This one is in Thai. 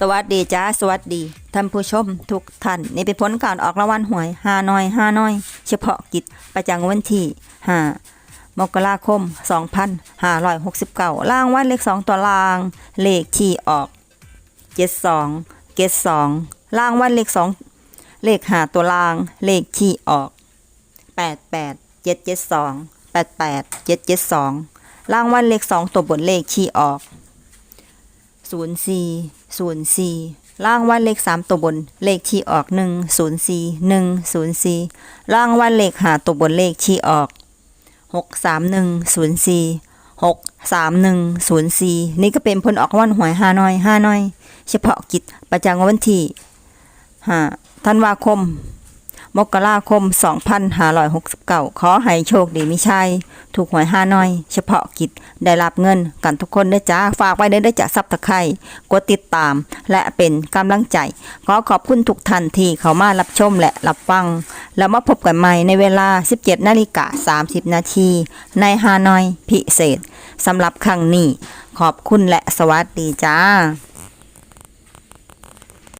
สวัสดีจ้าสวัสดีท่านผู้ชมทุกท่านนี่เป็นผลการออกรางวัลหวยฮานอยฮานอย เฉพาะกิจประจำวันที่5มกราคม 2569รางวัลเลข2ตัวราง เลขที่ออก 72 72รางวัลเลข2เลข5ตัวราง เลขที่ออก 88 772 88 772รางวัลเลข2ตัวบนเลขที่ออกศู 04ล่างวันเลขสามตัวบน เลขที่ออก 1 04 1 04ล่างวันเลขหาตัวบนเลขที่ออก 63104 63104 นี่ก็เป็นผลออกวันหวยห้าน้อยห้าน้อย เฉพาะกิจประจำวันที่5ธันวาคม มกราคม 2569 ขอให้โชคดีมิชัย ถูกหวยห้าน้อย เฉพาะกิจได้รับเงินกันทุกคนด้จ้า ฝากไว้ด้อเด้จ้าซับตะไคร่กดติดตาม และเป็นกำลังใจ ขอขอบคุณทุกท่านที่เข้ามารับชมและรับฟัง แล้วมาพบกันใหม่ในเวลา 17นาฬิกา30 นาทีในฮานอยพิเศษสำหรับครั้งนี้ขอบคุณและสวัสดีจ้า